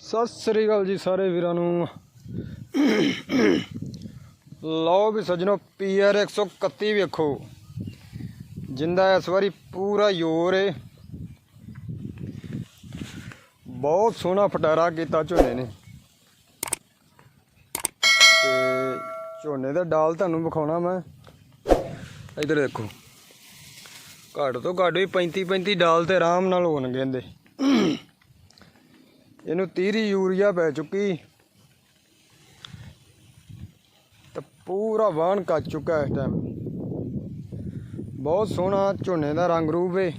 ਸਤਿ ਸ੍ਰੀ ਅਕਾਲ ਜੀ ਸਾਰੇ ਵੀਰਾਂ ਨੂੰ। ਲਓ ਵੀ ਸੱਜਣੋ ਪੀਆਰ 131 ਵੇਖੋ। ਜਿੰਦਾ ਇਸ ਵਾਰੀ ਪੂਰਾ ਯੋਰ ਏ। ਬਹੁਤ ਸੋਹਣਾ ਫਟਾਰਾ ਕੀਤਾ ਝੋਨੇ ਨੇ। ਤੇ ਝੋਨੇ ਦਾ ਡਾਲ ਤੁਹਾਨੂੰ ਵਿਖਾਉਣਾ ਮੈਂ। ਇਧਰ ਦੇਖੋ। ਘੱਟ ਤੋਂ ਘੱਟ ਵੀ 35 35 ਡਾਲ ਤੇ ਆਰਾਮ ਨਾਲ ਹੋਣਗੇ ਇਹਦੇ। ਇਹਨੂੰ 30 ਯੂਰੀਆ ਪੈ ਚੁੱਕੀ। ਤੇ ਪੂਰਾ ਵਾਹਣ ਕੱਚ ਚੁੱਕਾ ਇਸ ਟਾਈਮ ਬਹੁਤ ਸੋਹਣਾ ਝੋਨੇ ਦਾ ਰੰਗ ਰੂਪ ਏ।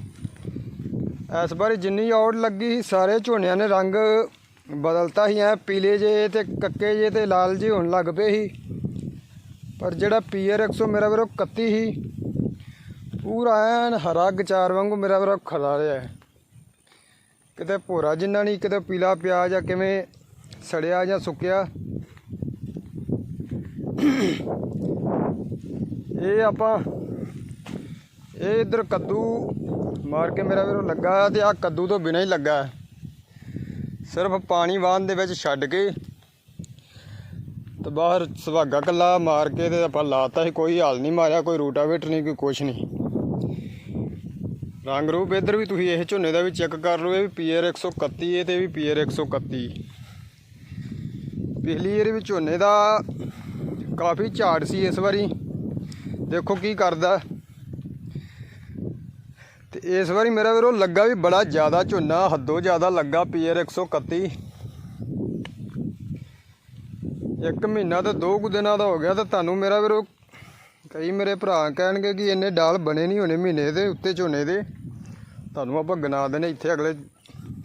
ਇਸ ਵਾਰੀ ਜਿੰਨੀ ਔੜ ਲੱਗੀ ਸੀ, ਸਾਰੇ ਝੋਨਿਆਂ ਨੇ ਰੰਗ ਬਦਲਤਾ ਸੀ, ਐ ਪੀਲੇ ਜੇ ਤੇ ਕੱਕੇ ਜੇ ਤੇ ਲਾਲ ਜੇ ਹੋਣ ਲੱਗ ਪਏ ਸੀ। ਪਰ ਜਿਹੜਾ ਪੀਆਰ 100 ਮੇਰਾ ਵੀਰੋ 31 ਸੀ, ਪੂਰਾ ਐਨ ਹਰਾ ਗਚਾਰ ਵਾਂਗੂ ਮੇਰਾ ਵੀਰੋ ਖੜਾ ਰਿਹਾ ਹੈ ਕਿਤੇ ਭੋਰਾ ਜਿੰਨਾ ਨਹੀਂ, ਕਿਤੇ ਪੀਲਾ ਪਿਆ ਜਾਂ ਕਿਵੇਂ ਸੜਿਆ ਜਾਂ ਸੁੱਕਿਆ ਇਹ ਆਪਾਂ, ਇਹ ਇਧਰ ਕੱਦੂ ਮਾਰ ਕੇ ਮੇਰਾ ਵੀਰੋ ਲੱਗਾ ਤੇ ਆ ਕੱਦੂ ਤੋਂ ਬਿਨਾਂ ਹੀ ਲੱਗਾ ਹੈ। ਸਿਰਫ ਪਾਣੀ ਵਾਹਨ ਦੇ ਵਿੱਚ ਛੱਡ ਕੇ ਤੇ ਬਾਹਰ ਸੁਹਾਗਾ ਕੱਲਾ ਮਾਰ ਕੇ ਤੇ ਆਪਾਂ ਲਾਤਾ ਸੀ, ਕੋਈ ਹਾਲ ਨਹੀਂ ਮਾਰਿਆ, ਕੋਈ ਰੂਟਾਵੇਟਰ ਨਹੀਂ, ਕੋਈ ਕੁਛ ਨਹੀਂ ਰੰਗ ਰੂਪ ਇੱਧਰ ਵੀ ਤੁਸੀਂ ਇਹ ਝੋਨੇ ਦਾ ਵੀ ਚੈੱਕ ਕਰ ਲਓ, ਇਹ ਵੀ ਪੀਆਰ 131 ਹੈ ਤੇ ਵੀ ਪੀਆਰ 131 ਪਿਛਲੀ ਏਰ ਵੀ ਝੋਨੇ ਦਾ ਕਾਫੀ ਝਾੜ ਸੀ ਇਸ ਵਾਰੀ। ਦੇਖੋ ਕੀ ਕਰਦਾ। ਤੇ ਇਸ ਵਾਰੀ ਮੇਰਾ ਵੀਰੋ ਲੱਗਾ ਵੀ ਬੜਾ ਜ਼ਿਆਦਾ ਝੋਨਾ, ਹੱਦੋਂ ਜ਼ਿਆਦਾ ਲੱਗਾ ਪੀਆਰ 131 ਇੱਕ ਮਹੀਨਾ ਤੇ ਦੋ ਕੁ ਦਿਨਾਂ ਦਾ ਹੋ ਗਿਆ ਤਾਂ ਤੁਹਾਨੂੰ ਮੇਰਾ ਵੀਰੋ ਕਈ ਮੇਰੇ ਭਰਾ ਕਹਿਣਗੇ ਕਿ ਇੰਨੇ ਡਾਲ ਬਣੇ ਨਹੀਂ ਹੋਣੇ ਮਹੀਨੇ ਦੇ, ਉੱਤੇ ਝੋਨੇ ਦੇ। ਤੁਹਾਨੂੰ ਆਪਾਂ ਗਨਾ ਦੇਣੇ ਇੱਥੇ ਅਗਲੇ,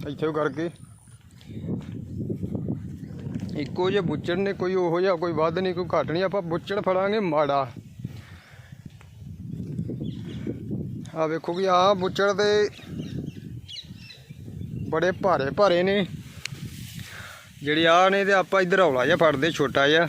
ਇੱਥੇ ਕਰਕੇ। ਇੱਕੋ ਜਿਹੇ ਬੁੱਚੜ ਨੇ, ਕੋਈ ਉਹੋ ਜਿਹਾ, ਕੋਈ ਵੱਧ ਨਹੀਂ, ਕੋਈ ਘੱਟ ਨਹੀਂ। ਆਪਾਂ ਬੁੱਚੜ ਫੜਾਂਗੇ ਮਾੜਾ। ਆ ਵੇਖੋ ਕਿ ਆ ਬੁੱਚੜ ਦੇ ਬੜੇ ਭਾਰੇ ਭਾਰੇ ਨੇ। ਜਿਹੜੇ ਆ ਨੇ ਤੇ ਆਪਾਂ ਇੱਧਰ ਹੌਲਾ ਜਿਹਾ ਫੜਦੇ, ਛੋਟਾ ਜਿਹਾ।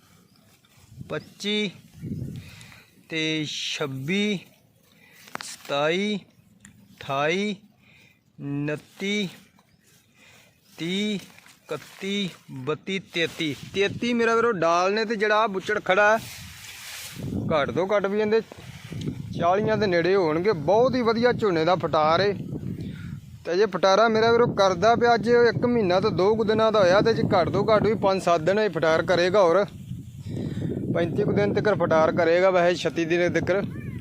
ਪੱਚੀ ਤੇ ਛੱਬੀ, ਸਤਾਈ, ਅਠਾਈ, ਉਨੱਤੀ, ਤੀਹ, ਇਕੱਤੀ, ਬੱਤੀ, ਤੇਤੀ। ਤੇਤੀ ਮੇਰਾ ਵੀਰੋ ਡਾਲ ਨੇ ਤੇ ਜਿਹੜਾ ਆਹ ਬੁੱਚੜ ਖੜਾ ਘੱਟ ਤੋਂ ਘੱਟ ਵੀ ਇਹਦੇ 40 ਦੇ ਨੇੜੇ ਹੋਣਗੇ। ਬਹੁਤ ਹੀ ਵਧੀਆ ਝੋਨੇ ਦਾ ਫਟਾਰ ਏ। ਤੇ ਜੇ ਫਟਾਰਾ ਮੇਰਾ ਵੀਰੋ ਕਰਦਾ ਪਿਆ, ਅੱਜ ਇੱਕ ਮਹੀਨਾ ਤੋਂ ਦੋ ਕੁ ਦਿਨਾਂ ਦਾ ਹੋਇਆ ਤੇ ਜੇ ਘੱਟ ਤੋਂ ਘੱਟ ਵੀ 5-7 ਦਿਨ ਇਹ ਫਟਾਰ ਕਰੇਗਾ ਹੋਰ। 35 ਕੁ ਦਿਨ ਤੱਕ ਫਟਾਰ ਕਰੇਗਾ ਵੈਸੇ 36 ਦਿਨ ਤੱਕ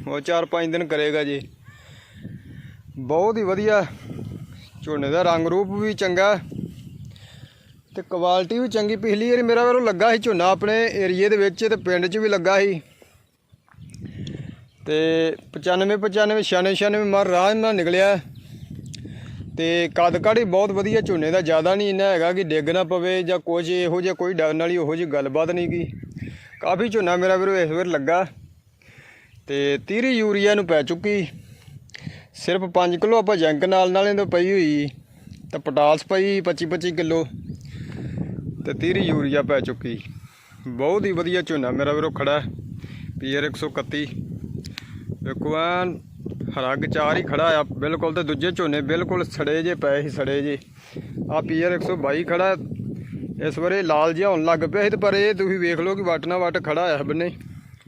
ਉਹ 4-5 ਦਿਨ ਕਰੇਗਾ ਜੀ। ਬਹੁਤ ਹੀ ਵਧੀਆ ਝੋਨੇ ਦਾ ਰੰਗ ਰੂਪ ਵੀ ਚੰਗਾ ਤੇ ਕੁਆਲਿਟੀ ਵੀ ਚੰਗੀ। ਪਿਛਲੀ ਵਾਰੀ ਮੇਰਾ ਵੀਰੋ ਲੱਗਾ ਸੀ ਝੋਨਾ ਆਪਣੇ ਏਰੀਏ ਦੇ ਵਿੱਚ ਤੇ ਪਿੰਡ 'ਚ ਵੀ ਲੱਗਾ ਸੀ। ਤੇ 95 95 96 96 ਮਰ ਰਾਹ ਨਾਲ ਨਿਕਲਿਆ। ਤੇ ਕੱਦ ਕਾੜੀ ਬਹੁਤ ਵਧੀਆ ਝੋਨੇ ਦਾ, ਜ਼ਿਆਦਾ ਨਹੀਂ ਇੰਨਾ ਹੈਗਾ ਕਿ ਡਿੱਗ ਨਾ ਪਵੇ ਜਾਂ ਕੁਝ ਇਹੋ ਜਿਹਾ ਕੋਈ ਡਰਨ ਵਾਲੀ ਉਹੋ ਜਿਹੀ ਗੱਲਬਾਤ ਨਹੀਂ ਗੀ। ਕਾਫੀ ਝੋਨਾ ਮੇਰਾ ਵੀਰੋ ਇਸ ਵਾਰ ਲੱਗਾ ਤੇ 30 ਯੂਰੀਆ ਨੂੰ ਪੈ ਚੁੱਕੀ। ਸਿਰਫ 5 ਕਿਲੋ ਆਪਾਂ ਜੰਕ ਨਾਲ ਨਾਲੇ ਤੋਂ ਪਈ ਹੋਈ, ਤਾਂ ਪੋਟਾਸ ਪਈ 25 25 ਕਿਲੋ, ਤੇ 30 ਯੂਰੀਆ ਪੈ ਚੁੱਕੀ। ਬਹੁਤ ਹੀ ਵਧੀਆ ਝੋਨਾ ਮੇਰਾ ਵੀਰੋ ਖੜਾ, ਪੀਆਰ 131 ਵੇਖੋ ਐਨ ਹਰਾ ਗਚਾਰ ਹੀ ਖੜਾ ਆ, ਬਿਲਕੁਲ ਤੇ ਦੂਜੇ ਝੋਨੇ ਬਿਲਕੁਲ ਸੜੇ ਜੇ, ਪਏ ਸੀ ਸੜੇ ਜੇ। ਆ ਪੀਆਰ 122 ਖੜਾ ਇਸ ਵਾਰੇ ਲਾਲ ਜਿਹਾ ਹੋਣ ਲੱਗ ਪਿਆ ਸੀ ਤੇ ਪਰ ਇਹ ਤੁਸੀਂ ਵੇਖ ਲਓ ਕਿ ਵੱਟ ਨਾ ਵੱਟ ਖੜਾ ਆ ਬੰਨੇ।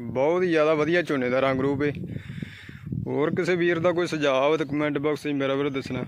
ਬਹੁਤ ਹੀ ਜ਼ਿਆਦਾ ਵਧੀਆ ਝੋਨੇ ਦਾ ਰੰਗ ਰੂਪ ਏ। ਹੋਰ ਕਿਸੇ ਵੀਰ ਦਾ ਕੋਈ ਸੁਝਾਅ ਹੋਵੇ ਤਾਂ ਕਮੈਂਟ ਬਾਕਸ ਵਿੱਚ ਮੇਰਾ ਵੀਰੋ ਦੱਸਣਾ।